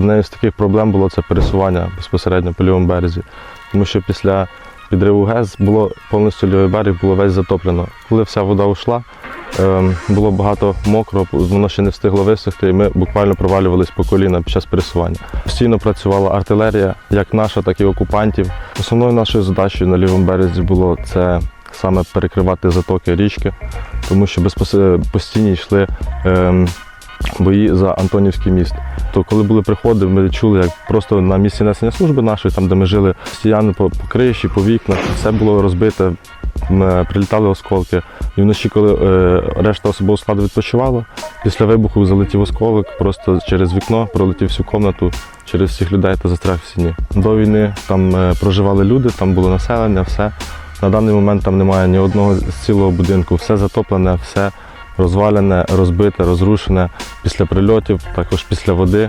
Однією з таких проблем було це пересування безпосередньо по лівому березі, тому що після підриву ГЕС було повністю лівий берег, було весь затоплено. Коли вся вода йшла, ем, було багато мокро, воно ще не встигло висохти, і ми буквально провалювались по коліна під час пересування. Постійно працювала артилерія, як наша, так і окупантів. Основною нашою задачею на лівому березі було це саме перекривати затоки річки, тому що безпосередньо постійно йшли ем, бої за Антонівський міст. То коли були приходи, ми чули, як просто на місці несення служби нашої, там де ми жили, постійно по, по криші, по вікнах, все було розбите, м, е, прилітали осколки. І вночі, коли е, решта особового складу відпочивала, після вибуху залетів осколок, просто через вікно пролетів всю комнату через всіх людей та застряг в стіні. До війни там е, проживали люди, там було населення, все. На даний момент там немає ні одного цілого будинку, все затоплене, все розвалене, розбите, розрушене після прильотів, також після води.